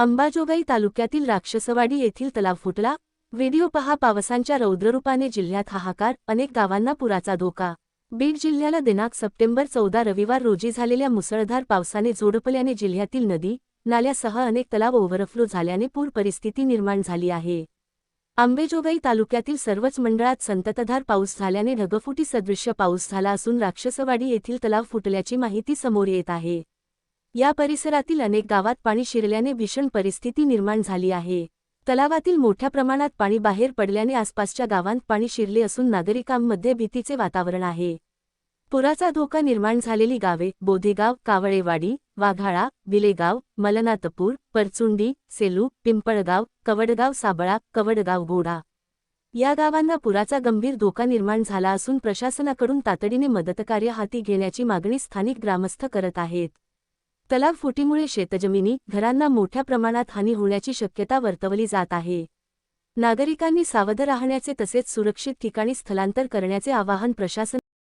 अंबाजोगाई तालुक्यातील राक्षसवाडी येथील तलाव फुटला. व्हिडिओ पहा पावसांच्या रौद्ररूपाने जिल्ह्यात हाहाकार अनेक गावांना पुराचा धोका. बीड जिल्ह्याला दिनांक सप्टेंबर चौदा रविवार रोजी झालेल्या मुसळधार पावसाने जोडपल्याने जिल्ह्यातील नदी नाल्यासह अनेक तलाव ओव्हरफ्लो झाल्याने पूर परिस्थिती निर्माण झाली आहे. आंबेजोगाई तालुक्यातील सर्वच मंडळात संततधार पाऊस झाल्याने ढगफुटी सदृश्य पाऊस झाला असून राक्षसवाडी येथील तलाव फुटल्याची माहिती समोर येत आहे. या परिसरातील अनेक गावात पाणी शिरल्याने भीषण परिस्थिती निर्माण झाली आहे. तलावातील मोठ्या प्रमाणात पाणी बाहेर पडल्याने आसपासच्या गावांत पाणी शिरले असून नागरिकांमध्ये भीतीचे वातावरण आहे. पुराचा धोका निर्माण झालेली गावे बोधेगाव कावळेवाडी वाघाळा विलेगाव मलनातपूर परचुंडी सेलू पिंपळगाव कवडगाव साबळा कवडगाव गोडा या गावांना पुराचा गंभीर धोका निर्माण झाला असून प्रशासनाकडून तातडीने मदतकार्य हाती घेण्याची मागणी स्थानिक ग्रामस्थ करत आहेत. तलाव फुटीमुळे शेतजमिनी घरांना मोठ्या प्रमाणात हानी होण्याची शक्यता वर्तवली जात आहे. नागरिकांनी सावध राहण्याचे तसेच सुरक्षित ठिकाणी स्थलांतर करण्याचे आवाहन प्रशासन